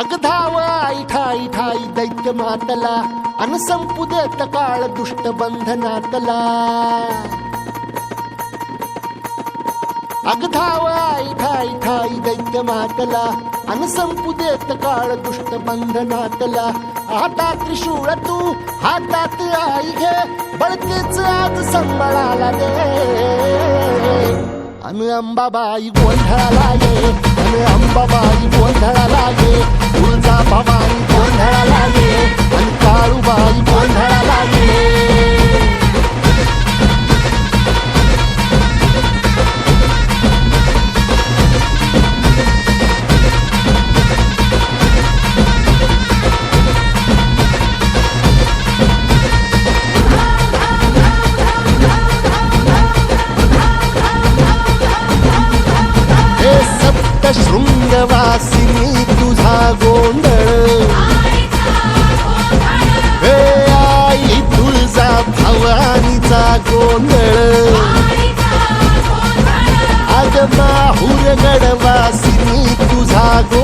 अग धाव आई ठाई ठाई दैत्य मातला अन संपू देत काळ दुष्ट बंधनातला अग धाव आई ठाई ठाई दैत्य मातला अन संपू देत काळ दुष्ट बंधनातला हातात त्रिशूळ तू हातात आई घे बळकेच आज संबळाला दे अन अंबाबाई गोंधळाला ये अन अंबाबाई गोंधळाला शृंगवासिनी तुझा गोंधळ. हे आई तुळजा भवानीचा गोंधळ. अग माहूर गडवासिनी तुझा गोंधळ